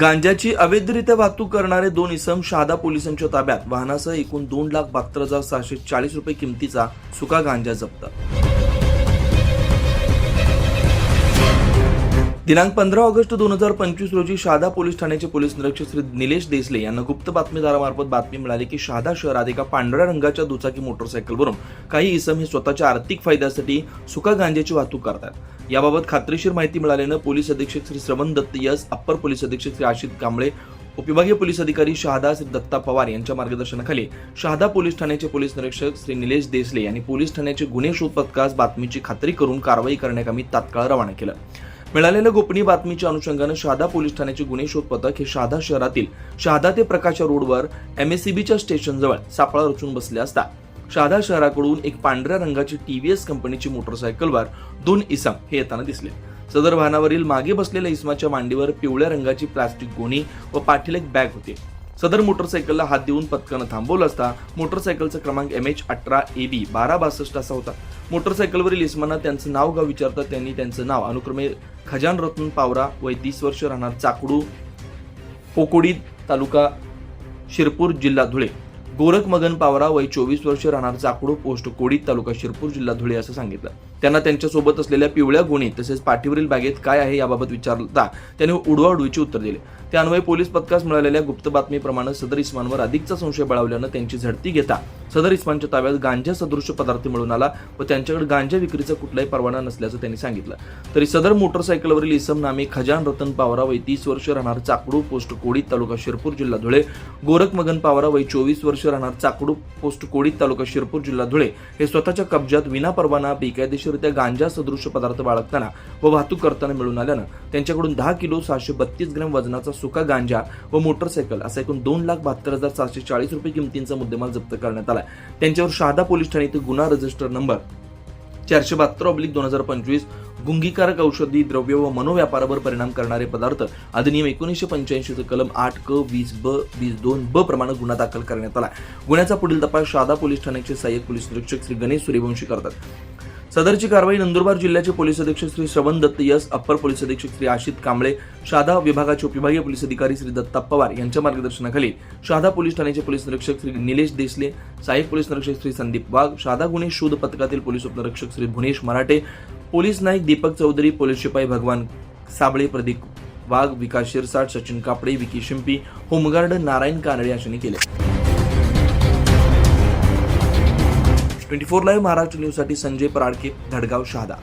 गांजाची अवैधरित्या वाहतूक करणारे दोन इसम शहादा पोलिसांच्या ताब्यात वाहनासह एकूण दोन लाख बहात्तर हजार सहाशे चाळीस रुपये किमतीचा सुका गांजा जप्त दिनांक पंधरा ऑगस्ट दोन हजार पंचवीस रोजी शहादा पोलीस ठाण्याचे पोलीस निरीक्षक श्री निलेश देसले यांना गुप्त बातमीदारामार्फत बातमी मिळाली की शहादा शहरात एका पांढऱ्या रंगाच्या दुचाकी मोटरसायकलवरून काही इसम हे स्वतःच्या आर्थिक फायद्यासाठी सुका गांजेची वाहतूक करतात. याबाबत खात्रीशीर माहिती मिळाल्यानं पोलीस अधीक्षक श्री श्रवण दत्त यस अप्पर पोलीस अधीक्षक श्री आशित कांबळे उपविभागीय पोलीस अधिकारी शहादा श्री दत्ता पवार यांच्या मार्गदर्शनाखाली शहादा पोलीस ठाण्याचे पोलीस निरीक्षक श्री निलेश देसले यांनी पोलीस ठाण्याचे गुन्हे शोध पथकास बातमीची खात्री करून कारवाई करण्याकामी तात्काळ रवाना केलं. मिळालेल्या गोपनीय बातमीच्या अनुषंगानं शहादा पोलीस ठाण्याचे गुन्हे शोध पथक हे शहादा शहरातील शहादा ते प्रकाशा रोडवर एमएससीबीच्या स्टेशनजवळ सापळा रचून बसले असता. शहादा शहराकडून एक पांढऱ्या रंगाची टीव्हीएस कंपनीची मोटरसायकलवर दोन इसम हे येताना दिसले. सदर वाहनावरील मागे बसलेल्या इसमाच्या मांडीवर पिवळ्या रंगाची प्लास्टिक गोणी व पाठील एक बॅग होती. सदर मोटरसायकलला हात देऊन पथकानं थांबवलं असता मोटरसायकलचा क्रमांक एम एच अठरा ए बी बारा बासष्ट असा होता. मोटरसायकलवरील इसमांना त्यांचं नाव गाव विचारता त्यांनी त्यांचं नाव अनुक्रमे खजान रत्न पावरा वय तीस वर्ष राहणार चाकडू पोकोडी तालुका शिरपूर जिल्हा धुळे. गोरख मगन पावरा वय चोवीस वर्ष राहणार चाकडू पोस्ट कोडी तालुका शिरपूर जिल्हा धुळे असं सांगितलं. त्यांना त्यांच्यासोबत असलेल्या पिवळ्या गुणी तसेच पाठीवरील बागेत काय आहे याबाबत विचारता त्यांनी उडवाउडवीचे उत्तर दिले. त्यान्वये पोलीस पथकास मिळालेल्या गुप्त बातमीप्रमाणे सदर इस्मानवर अधिकचा संशय बळावल्यानं त्यांची झडती घेता सदर इस्मांच्या ताब्यात गांजा सदृश पदार्थ मिळून आला व त्यांच्याकडे गांजा विक्रीचा कुठलाही परवाना नसल्याचं त्यांनी सांगितलं. तरी सदर मोटरसायकलवरील इसम नामे खजान रतन पावरा वय तीस वर्ष राहणार चाकडू पोस्ट कोडी तालुका शिरपूर जिल्हा धुळे. गोरख मगन पावरा वय चोवीस वर्ष राहणार चाकडू पोस्ट कोडी तालुका शिरपूर जिल्हा धुळे. हे स्वतःच्या कब्जात विना परवाना बेकायदेशीररित्या गांजा सदृश पदार्थ बाळगताना व वाहतूक करताना मिळून आल्यानं त्यांच्याकडून दहा किलो सहाशे बत्तीस ग्रॅम वजनाचा सुका गांजा व मोटरसायकल असा एकूण दोन लाख बहात्तर हजार सातशे चाळीस रुपये किमतींचा मुद्देमाल जप्त करण्यात आला. आला त्यांच्यावर शहादा पोलीस ठाणे येथे गुन्हा रजिस्टर नंबर चारशे बहात्तर ऑब्लिक दोन हजार पंचवीस गुंगीकारक औषधी द्रव्य व मनोव्यापारावर परिणाम करणारे पदार्थ अधिनियम एकोणीसशे पंच्याऐंशीचं कलम आठ क वीस ब वीस दोन ब प्रमाणे गुन्हा दाखल करण्यात आला गुन्ह्याचा पुढील तपास शहादा पोलीस ठाण्याचे सहाय्यक पोलीस निरीक्षक श्री गणेश सूर्यवंशी करतात. सदरची कारवाई नंदुरबार जिल्ह्याचे पोलीस अधीक्षक श्री श्रवण दत्त यस अप्पर पोलीस अधीक्षक श्री आशित कांबळे शहादा विभागाचे उपविभागीय पोलीस अधिकारी श्री दत्ता पवार यांच्या मार्गदर्शनाखाली शहादा पोलीस ठाण्याचे पोलीस निरीक्षक श्री निलेश देसले सहाय्यक पोलीस निरीक्षक श्री संदीप वाघ शहादा गुन्हे शोध पथकातील पोलीस उपनिरीक्षक श्री भुनेश मराठे पोलीस नाईक दीपक चौधरी पोलीस शिपाई भगवान साबळे प्रदीप वाघ विकास शिरसाट सचिन कापडे विकी शिंपी होमगार्ड नारायण कानडे यांनी केले. ट्वेंटी फोर लाईव्ह महाराष्ट्र न्यूजसाठी संजय पराडके धडगाव शहादा.